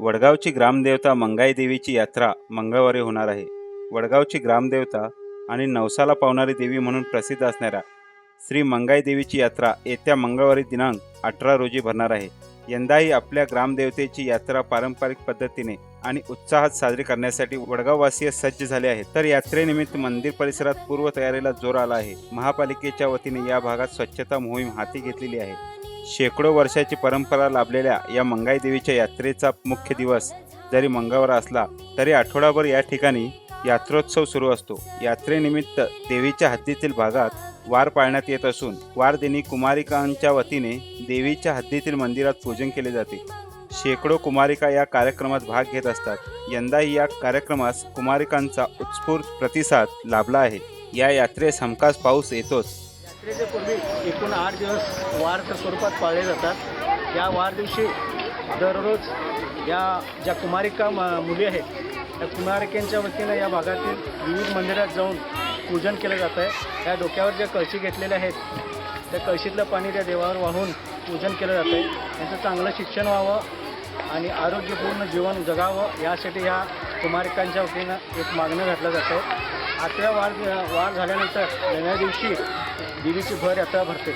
वडगावची ग्रामदेवता मंगाई देवीची यात्रा मंगळवारी होणार आहे. वडगावची ग्रामदेवता आणि नवसाला पावणारी देवी म्हणून प्रसिद्ध असणाऱ्या श्री मंगाई देवीची यात्रा येत्या मंगळवारी दिनांक अठरा रोजी भरणार आहे. यंदाही आपल्या ग्रामदेवतेची यात्रा पारंपरिक पद्धतीने आणि उत्साहात साजरी करण्यासाठी वडगाववासीय सज्ज झाले आहेत. तर यात्रेनिमित्त मंदिर परिसरात पूर्वतयारीला जोर आला आहे. महापालिकेच्या वतीने या भागात स्वच्छता मोहीम हाती घेतलेली आहे. शेकडो वर्षाची परंपरा लाभलेल्या या मंगाई देवीच्या यात्रेचा मुख्य दिवस जरी मंगळवार असला तरी आठवडाभर या ठिकाणी यात्रोत्सव सुरू असतो. यात्रेनिमित्त देवीच्या हद्दीतील भागात वार पाळण्यात येत असून वारदिनी कुमारिकांच्या वतीने देवीच्या हद्दीतील मंदिरात पूजन केले जाते. शेकडो कुमारिका या कार्यक्रमात भाग घेत असतात. यंदाही या कार्यक्रमास कुमारिकांचा उत्स्फूर्त प्रतिसाद लाभला आहे. या यात्रेस हमखास पाऊस येतोच. यात्रेच्या पूर्वी एकूण आठ दिवस वारच्या स्वरूपात पाळले जातात. या वार दिवशी दररोज या ज्या कुमारिका मुली आहेत त्या कुमारिकांच्या वतीनं या भागातील विविध मंदिरात जाऊन पूजन केलं जातं आहे. त्या डोक्यावर ज्या कळशी घेतलेल्या आहेत त्या कळशीतलं पाणी त्या देवावर वाहून पूजन केलं जातं आहे. त्यांचं चांगलं शिक्षण व्हावं आणि आरोग्यपूर्ण जीवन जगावं यासाठी ह्या कुमारिकांच्या वतीनं एक मागणं घातलं जातं आहे. आठव्या वार वार झाल्यानंतर नव्या दिवशी देवीची भर यात्रा भरते.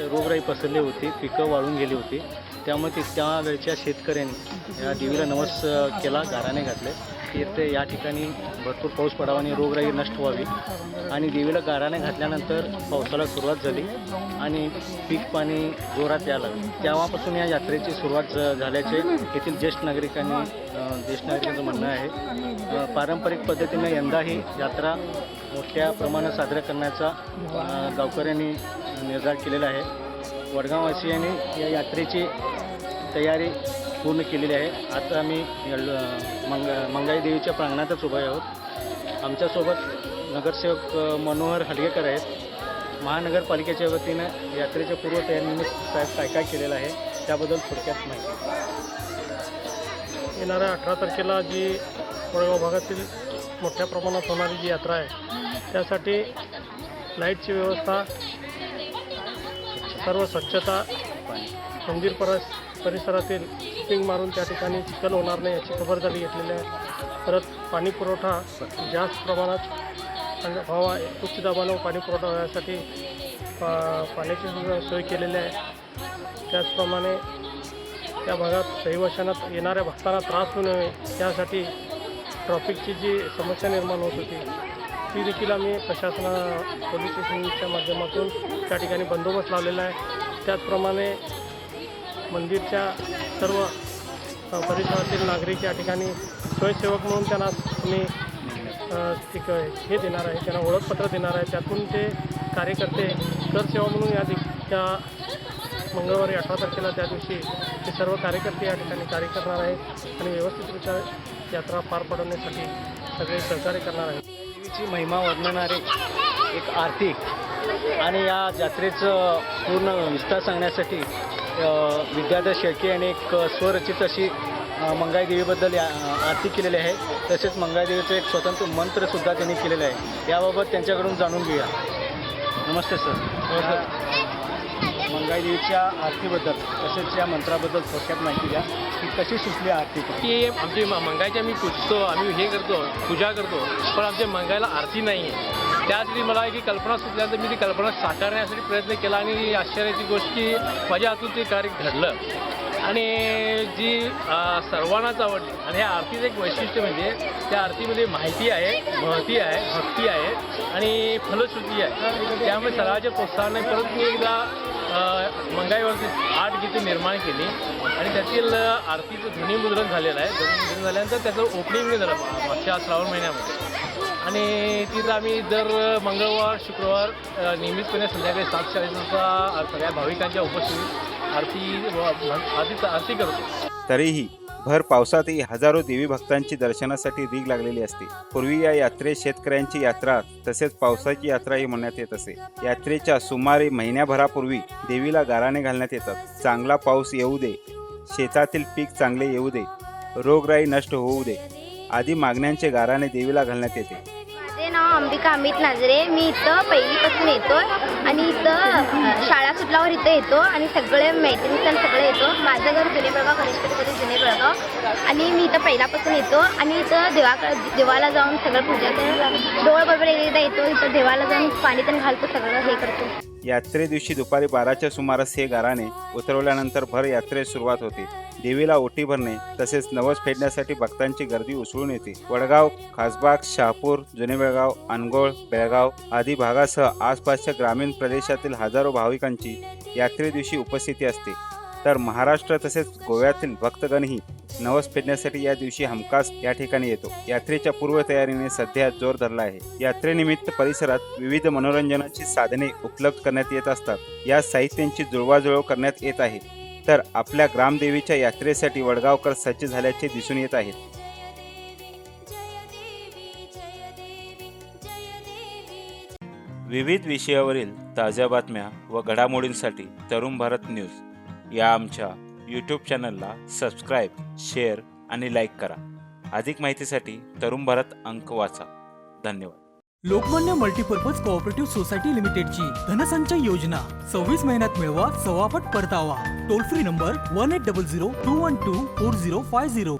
रोगराई पसरली होती पिकं वाळून गेली होती. त्यामुळे ती त्यावेळच्या शेतकऱ्यांनी या देवीला नवस केला गाराने घातले. तीर्थ या ठिकाणी भरपूर पाऊस पडावा आणि रोगराई नष्ट व्हावी. आणि देवीला गाराने घातल्यानंतर पावसाला सुरुवात झाली आणि पीक पाणी जोरात यायला तेव्हापासून या यात्रेची सुरुवात झाल्याचे येथील ज्येष्ठ नागरिकांनी ज्येष्ठ नागरिकांचं म्हणणं आहे. पारंपरिक पद्धतीने यंदाही यात्रा मोठ्या प्रमाणात साजरा करण्याचा गावकऱ्यांनी निर्धार केलेला आहे. वडगाववासियांनी या यात्रेची तयारी पूर्ण केलेली आहे. आता आम्ही मंग मंगाई देवीच्या प्रांगणातच उभे आहोत. आमच्यासोबत नगरसेवक मनोहर हलगेकर आहेत. महानगरपालिकेच्या वतीनं यात्रेच्या पूर्वतयारीनिमित्त साहेब काय काय केलेलं आहे त्याबद्दल थोडक्यात माहिती. येणाऱ्या अठरा तारखेला जी कोळगाव भागातील मोठ्या प्रमाणात होणारी जी यात्रा आहे त्यासाठी लाईटची व्यवस्था सर्व स्वच्छता मंदिर परस परिसरातील पिंग मारून त्या ठिकाणी चिखल होणार नाही याची खबरदारी घेतलेली आहे. परत पाणी पुरवठा जास्त प्रमाणात व्हावा उच्च दाबानं पाणी पुरवठा होण्यासाठी पा- पाण्याची सुद्धा सोय केलेली आहे. त्याचप्रमाणे त्या भागात रहिवाशांना येणाऱ्या भक्तांना त्रास होऊ नये यासाठी ट्रॉफिकची जी समस्या निर्माण होत होती ती देखील आम्ही प्रशासना पोलीस स्टेशनच्या माध्यमातून त्या ठिकाणी बंदोबस्त लावलेला आहे. त्याचप्रमाणे मंदिरच्या सर्व परिसरातील नागरिक या ठिकाणी स्वयंसेवक म्हणून त्यांना मी एक हे देणार आहे त्यांना ओळखपत्र देणार आहे. त्यातून ते कार्यकर्ते करसेवा म्हणून या त्या मंगळवारी अठरा तारखेला त्या दिवशी ते सर्व कार्यकर्ते या ठिकाणी कार्य करणार आहेत आणि व्यवस्थितरित्या यात्रा पार पाडवण्यासाठी सगळे सहकार्य करणार आहेत. देवीची महिमा वर्णणारे एक आरती आणि या जत्रेचं पूर्ण विस्तार सांगण्यासाठी विद्याधर शेळके यांनी एक स्वरचित अशी अ, मंगाई देवीबद्दल या आरती केलेली आहे. तसेच मंगाई देवीचं एक स्वतंत्र मंत्रसुद्धा त्यांनी केलेलं आहे. याबाबत त्यांच्याकडून जाणून घेऊया. नमस्ते सर. मंगाई देवीच्या आरतीबद्दल तसेच या मंत्राबद्दल थोडक्यात माहिती द्या. की कशी सुचली आरती ती? की आमची म- मंगाईची आम्ही पूजतो आम्ही हे करतो पूजा करतो पण आमच्या मंगाईला आरती नाही आहे त्यासाठी मला की कल्पना सुचल्यानंतर मी ती कल्पना साकारण्यासाठी प्रयत्न केला आणि आश्चर्याची गोष्ट की माझ्या हातून ते कार्य घडलं. आणि जी सर्वांनाच आवडली आणि ह्या आरतीचं एक वैशिष्ट्य म्हणजे त्या आरतीमध्ये माहिती आहे महती आहे भक्ती आहे आणि फलश्रुती आहे. त्यामुळे सर्वांच्या प्रोत्साहाने परत मी एकदा मंगाईवरती आठ गीते निर्माण केली आणि त्यातील आरतीचं ध्वनीमुद्रण झालेलं आहे. ध्वनीमुद्रण झाल्यानंतर त्याचं ओपनिंग झालं मागच्या श्रावण महिन्यामध्ये आणि तिथं आम्ही दर मंगळवार शुक्रवार नियमितपणे संध्याकाळी सात चाळीसचा सगळ्या भाविकांच्या उपस्थितीत आरती आरती आरती करतो. तरीही भर पावसातही हजारो देवी भक्तांची दर्शनासाठी रीग लागलेली असते. पूर्वी या यात्रेत शेतकऱ्यांची यात्रा तसेच पावसाची यात्राही म्हणण्यात येत असे. यात्रेच्या सुमारे महिन्याभरापूर्वी देवीला गाराणे घालण्यात येतात. चांगला पाऊस येऊ दे. शेतातील पीक चांगले येऊ दे. रोगराई नष्ट होऊ दे. आदी मागण्यांचे गाराने देवीला घालण्यात येते. माझे नाव अंबिका अमित नाजरे. मी इथं पहिलीपासून येतो आणि इथं शाळा सुटल्यावर इथं येतो आणि सगळे मैत्रिणी सगळे येतो माझं घर जुने बेळगाव गणेशपेठमध्ये जुने बळगाव. आणि मी इथं पहिल्यापासून येतो आणि इथं देवा देवाला जाऊन सगळं पूजा करतो डोळ बरोबर एकदा येतो इथं देवाला जाऊन पाणी पण घालतो सगळं हे करतो. यात्रे दिवशी दुपारी बाराच्या सुमारास हे गाराणे उतरवल्यानंतर भर यात्रेस सुरुवात होते. देवीला ओटी भरणे तसेच नवस फेडण्यासाठी भक्तांची गर्दी उसळून येते. वडगाव खासबाग शहापूर जुने बेळगाव अनगोळ बेळगाव आदी भागासह आसपासच्या ग्रामीण प्रदेशातील हजारो भाविकांची यात्रे दिवशी उपस्थिती असते. तर महाराष्ट्र तसेच गोव्यातील भक्तगणही नवस फेडण्यासाठी या दिवशी हमखास या ठिकाणी येतो. यात्रेच्या पूर्वतयारीने सध्या जोर धरला आहे. यात्रेनिमित्त परिसरात विविध मनोरंजनाची साधने उपलब्ध करण्यात येत असतात. या साहित्यांची जुळवाजुळव करण्यात येत आहे. तर आपल्या ग्रामदेवीच्या यात्रेसाठी वडगावकर सज्ज झाल्याचे दिसून येत आहेत विविध विषयावरील ताज्या बातम्या व घडामोडींसाठी तरुण भारत न्यूज या आमच्या यूट्यूब चॅनलला सबस्क्राईब शेअर आणि लाईक करा. अधिक माहितीसाठी तरुण भारत अंक वाचा. धन्यवाद. लोकमान्य मल्टीपर्पज कोऑपरेटिव्ह सोसायटी लिमिटेडची धनसंचय योजना. सव्वीस महिन्यात मिळवा सवापट परतावा. Toll free number one eight double zero two one two four zero five zero